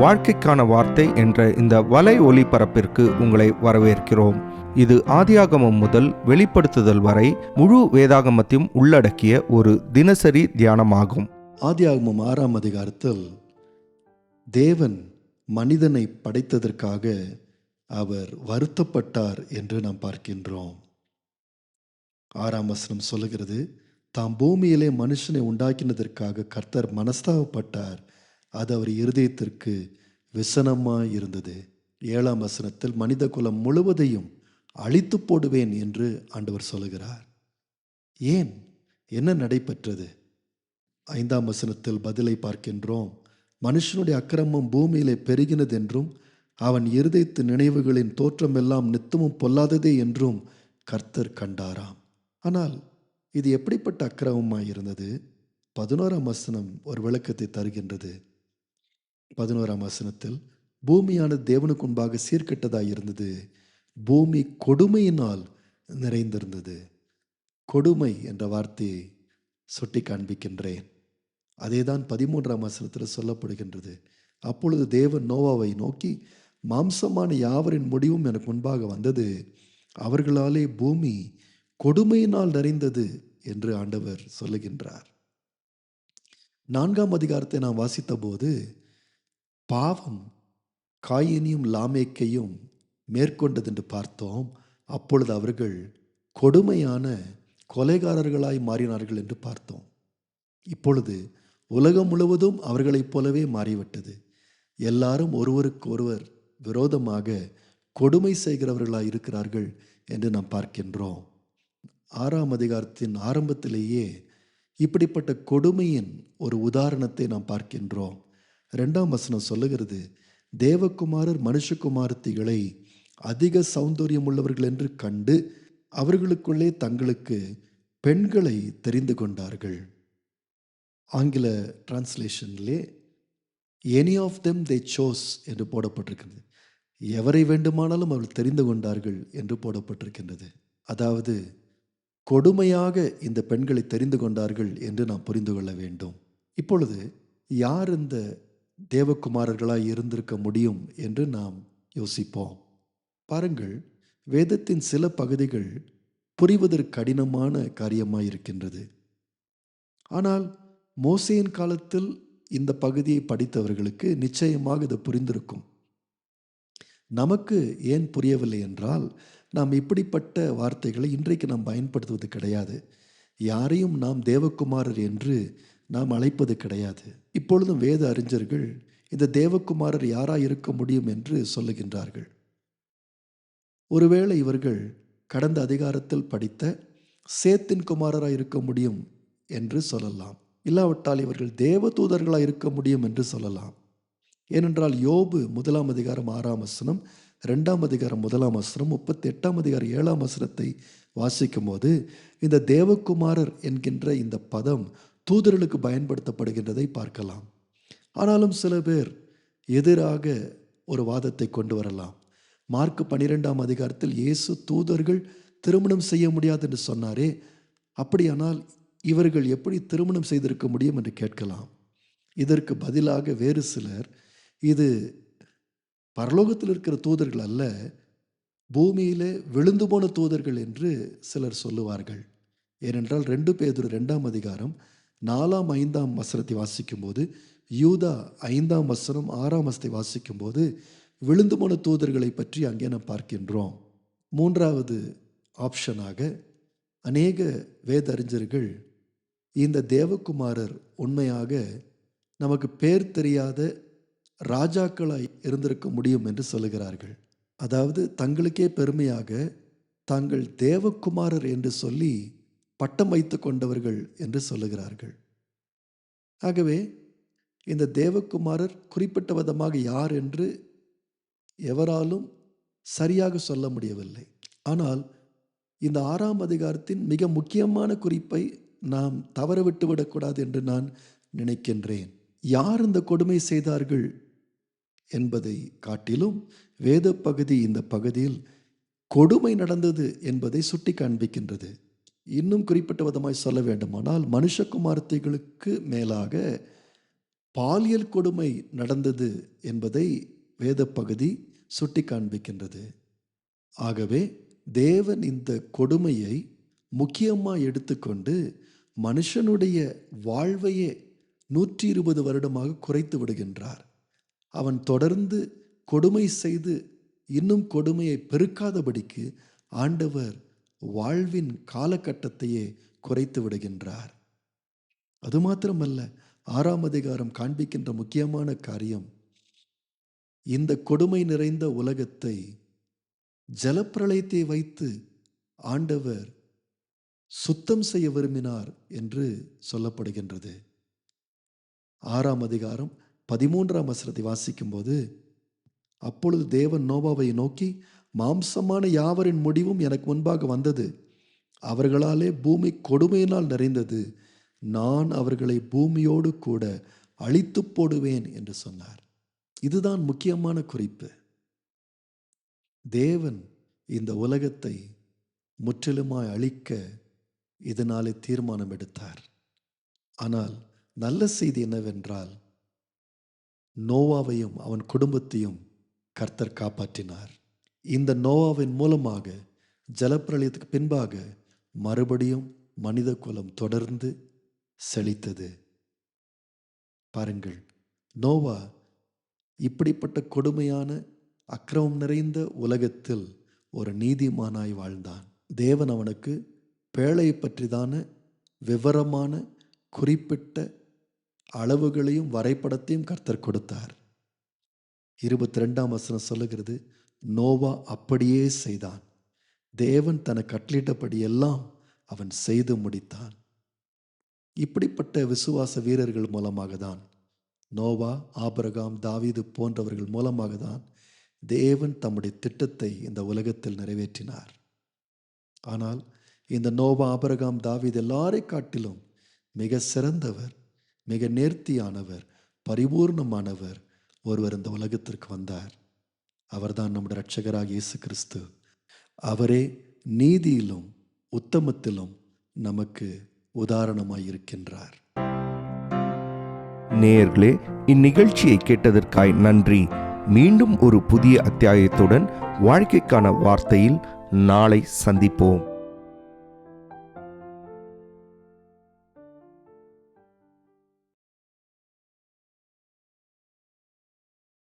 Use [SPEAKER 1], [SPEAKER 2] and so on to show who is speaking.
[SPEAKER 1] வாழ்க்கைக்கான வார்த்தை என்ற இந்த வலை ஒளிபரப்பிற்கு உங்களை வரவேற்கிறோம். இது ஆதியாகமம் முதல் வெளிப்படுத்துதல் வரை முழு வேதாகமத்தையும் உள்ளடக்கிய ஒரு தினசரி தியானமாகும்.
[SPEAKER 2] ஆதியாகமம் ஆறாம் அதிகாரத்தில் தேவன் மனிதனை படைத்ததற்காக அவர் வருத்தப்பட்டார் என்று நாம் பார்க்கின்றோம். ஆறாம் வசனம் சொல்லுகிறது தாம் பூமியிலே மனுஷனை உண்டாக்கினதற்காக கர்த்தர் மனஸ்தாபப்பட்டார். அது அவர் இருதயத்திற்கு விசனமாக இருந்தது. ஏழாம் வசனத்தில் மனித குலம் முழுவதையும் அழித்து போடுவேன் என்று ஆண்டவர் சொல்லுகிறார். ஏன்? என்ன நடைபெற்றது? ஐந்தாம் வசனத்தில் பதிலை பார்க்கின்றோம். மனுஷனுடைய அக்கிரமம் பூமியிலே பெருகினதென்றும் அவன் இருதயத்து நினைவுகளின் தோற்றமெல்லாம் நித்தமும் பொல்லாததே என்றும் கர்த்தர் கண்டாராம். ஆனால் இது எப்படிப்பட்ட அக்கிரமமாக இருந்தது? பதினோராம் வசனம் ஒரு விளக்கத்தை தருகின்றது. பதினோராம் வசனத்தில் பூமியானது தேவனுக்கு முன்பாக சீர்கெட்டதாக இருந்தது. பூமி கொடுமையினால் நிறைந்திருந்தது. கொடுமை என்ற வார்த்தையை சுட்டி காண்பிக்கின்றேன். அதேதான் பதிமூன்றாம் வசனத்தில் சொல்லப்படுகின்றது. அப்பொழுது தேவன் நோவாவை நோக்கி மாம்சமான யாவரின் முடிவும் எனக்கு முன்பாக வந்தது. அவர்களாலே பூமி கொடுமையினால் நிறைந்தது என்று ஆண்டவர் சொல்லுகின்றார். நான்காம் அதிகாரத்தை நாம் வாசித்த போது பாவம் காயினியும் லாமேக்கையும் மேற்கொண்டது என்று பார்த்தோம். அப்பொழுது அவர்கள் கொடுமையான கொலைகாரர்களாய் மாறினார்கள் என்று பார்த்தோம். இப்பொழுது உலகம் முழுவதும் அவர்களைப் போலவே மாறிவிட்டது. எல்லாரும் ஒருவருக்கு ஒருவர் விரோதமாக கொடுமை செய்கிறவர்களாக இருக்கிறார்கள் என்று நாம் பார்க்கின்றோம். ஆறாம் அதிகாரத்தின் ஆரம்பத்திலேயே இப்படிப்பட்ட கொடுமையின் ஒரு உதாரணத்தை நாம் பார்க்கின்றோம். ரெண்டாம் வசனம் சொல்லுகிறது தேவகுமாரர் மனுஷகுமாரத்திகளை அதிக சௌந்தரியம் உள்ளவர்கள் என்று கண்டு அவர்களுக்குள்ளே தங்களுக்கு பெண்களை தெரிந்து கொண்டார்கள். ஆங்கில டிரான்ஸ்லேஷன்லே any of them they chose என்று போடப்பட்டிருக்கிறது. எவரை வேண்டுமானாலும் அவர்கள் தெரிந்து கொண்டார்கள் என்று போடப்பட்டிருக்கின்றது. அதாவது கொடுமையாக இந்த பெண்களை தெரிந்து கொண்டார்கள் என்று நாம் புரிந்து கொள்ள வேண்டும். இப்பொழுது யார் இந்த தேவகுமாரர்களாய் இருந்திருக்க முடியும் என்று நாம் யோசிப்போம். பாருங்கள் வேதத்தின் சில பகுதிகள் புரிவதற்கு கடினமான காரியமாக இருக்கின்றது ஆனால் மோசையின் காலத்தில் இந்த பகுதியை படித்தவர்களுக்கு நிச்சயமாக இது புரிந்திருக்கும். நமக்கு ஏன் புரியவில்லை என்றால் நாம் இப்படிப்பட்ட வார்த்தைகளை இன்றைக்கு நாம் பயன்படுத்துவது கிடையாது. யாரையும் நாம் தேவகுமாரர் என்று நாம் அழைப்பது கிடையாது. இப்பொழுதும் வேத அறிஞர்கள் இந்த தேவகுமாரர் யாராக இருக்க முடியும் என்று சொல்லுகின்றார்கள். ஒருவேளை இவர்கள் கடந்த அதிகாரத்தில் படித்த சேத்தின் குமாரராக இருக்க முடியும் என்று சொல்லலாம். இல்லாவிட்டால் இவர்கள் தேவதூதர்களாக இருக்க முடியும் என்று சொல்லலாம். ஏனென்றால் யோபு முதலாம் அதிகாரம் ஆறாம் வசனம் ரெண்டாம் அதிகாரம் முதலாம் வசனம் முப்பத்தி எட்டாம் அதிகாரம் ஏழாம் வசனத்தை வாசிக்கும் போது இந்த தேவகுமாரர் என்கின்ற இந்த பதம் தூதர்களுக்கு பயன்படுத்தப்படுகின்றதை பார்க்கலாம். ஆனாலும் சில பேர் எதிராக ஒரு வாதத்தை கொண்டு வரலாம். மார்க் பன்னிரெண்டாம் அதிகாரத்தில் இயேசு தூதர்கள் திருமணம் செய்ய முடியாது என்று சொன்னாரே அப்படியானால் இவர்கள் எப்படி திருமணம் செய்திருக்க முடியும் என்று கேட்கலாம். இதற்கு பதிலாக வேறு சிலர் இது பரலோகத்தில் இருக்கிற தூதர்கள் அல்ல பூமியிலே விழுந்து போன தூதர்கள் என்று சிலர் சொல்லுவார்கள். ஏனென்றால் ரெண்டு பேதொரு ரெண்டாம் அதிகாரம் நாலாம் ஐந்தாம் வசனத்தை வாசிக்கும்போது யூதா ஐந்தாம் வசனம் ஆறாம் வசத்தை வாசிக்கும்போது விழுந்து போன தூதர்களை பற்றி அங்கே நாம் பார்க்கின்றோம். மூன்றாவது ஆப்ஷனாக அநேக வேதறிஞர்கள் இந்த தேவகுமாரர் உண்மையாக நமக்கு பேர் தெரியாத ராஜாக்களாய் இருந்திருக்க முடியும் என்று சொல்லுகிறார்கள். அதாவது தங்களுக்கே பெருமையாக தாங்கள் தேவகுமாரர் என்று சொல்லி பட்டம் வைத்து கொண்டவர்கள் என்று சொல்லுகிறார்கள். ஆகவே இந்த தேவகுமாரர் குறிப்பிட்ட விதமாக யார் என்று எவராலும் சரியாக சொல்ல முடியவில்லை. ஆனால் இந்த ஆறாம் அதிகாரத்தின் மிக முக்கியமான குறிப்பை நாம் தவற விட்டுவிடக்கூடாது என்று நான் நினைக்கின்றேன். யார் இந்த கொடுமை செய்தார்கள் என்பதை காட்டிலும் வேத பகுதி இந்த பகுதியில் கொடுமை நடந்தது என்பதை சுட்டி காண்பிக்கின்றது இன்னும் குறிப்பிட்ட விதமாய் சொல்ல வேண்டுமானால் மனுஷகுமாரத்தைகளுக்கு மேலாக பாலியல் கொடுமை நடந்தது என்பதை வேத பகுதி சுட்டி காண்பிக்கின்றது ஆகவே தேவன் இந்த கொடுமையை முக்கியமாக எடுத்துக்கொண்டு மனுஷனுடைய வாழ்வையே நூற்றி இருபது வருடமாக குறைத்து விடுகின்றார். அவன் தொடர்ந்து கொடுமை செய்து இன்னும் கொடுமையை பெருக்காதபடிக்கு ஆண்டவர் வாழ்வின் காலகட்டத்தையே குறைத்து விடுகின்றார். அது மாத்திரமல்ல ஆறாம் அதிகாரம் காண்பிக்கின்ற முக்கியமான காரியம் இந்த கொடுமை நிறைந்த உலகத்தை ஜலப்பிரளயத்தை வைத்து ஆண்டவர் சுத்தம் செய்ய விரும்பினார் என்று சொல்லப்படுகின்றது. ஆறாம் அதிகாரம் பதிமூன்றாம் வசனத்தை வாசிக்கும்போது அப்பொழுது தேவன் நோவாவை நோக்கி மாம்சமான யாவரின் முடிவும் எனக்கு முன்பாக வந்தது. அவர்களாலே பூமி கொடுமையினால் நிறைந்தது. நான் அவர்களை பூமியோடு கூட அழித்து போடுவேன் என்று சொன்னார். இதுதான் முக்கியமான குறிப்பு. தேவன் இந்த உலகத்தை முற்றிலுமாய் அழிக்க இதனாலே தீர்மானம் எடுத்தார். ஆனால் நல்ல செய்தி என்னவென்றால் நோவாவையும் அவன் குடும்பத்தையும் கர்த்தர் காப்பாற்றினார். இந்த நோவாவின் மூலமாக ஜலப்பிரளயத்துக்கு பின்பாக மறுபடியும் மனித குலம் தொடர்ந்து செழித்தது. பாருங்கள் நோவா இப்படிப்பட்ட கொடுமையான அக்கிரமம் நிறைந்த உலகத்தில் ஒரு நீதிமானாய் வாழ்ந்தான். தேவன் அவனுக்கு பேழையை பற்றிதான விவரமான குறிப்பிட்ட அளவுகளையும் வரைபடத்தையும் கர்த்தர் கொடுத்தார். இருபத்தி ரெண்டாம் வசனம் சொல்லுகிறது நோவா அப்படியே செய்தான். தேவன் தன கட்டளிட்டபடி எல்லாம் அவன் செய்து முடித்தான். இப்படிப்பட்ட விசுவாச வீரர்கள் மூலமாக தான் நோவா ஆபரகாம் தாவீது போன்றவர்கள் மூலமாக தான் தேவன் தம்முடைய திட்டத்தை இந்த உலகத்தில் நிறைவேற்றினார். ஆனால் இந்த நோவா ஆபரகாம் தாவீது எல்லாரை காட்டிலும் மிக சிறந்தவர் மிக நேர்த்தியானவர் பரிபூர்ணமானவர் ஒருவர் இந்த உலகத்திற்கு வந்தார். அவர்தான் நம்முடைய ரட்சகராக இயேசு கிறிஸ்து அவரே நீதியிலும் உத்தமத்திலும் நமக்கு உதாரணமாய் இருக்கின்றார்
[SPEAKER 1] நேயர்களே இந்நிகழ்ச்சியை கேட்டதற்காய் நன்றி. மீண்டும் ஒரு புதிய அத்தியாயத்துடன் வாழ்க்கைக்கான வார்த்தையில் நாளை சந்திப்போம்.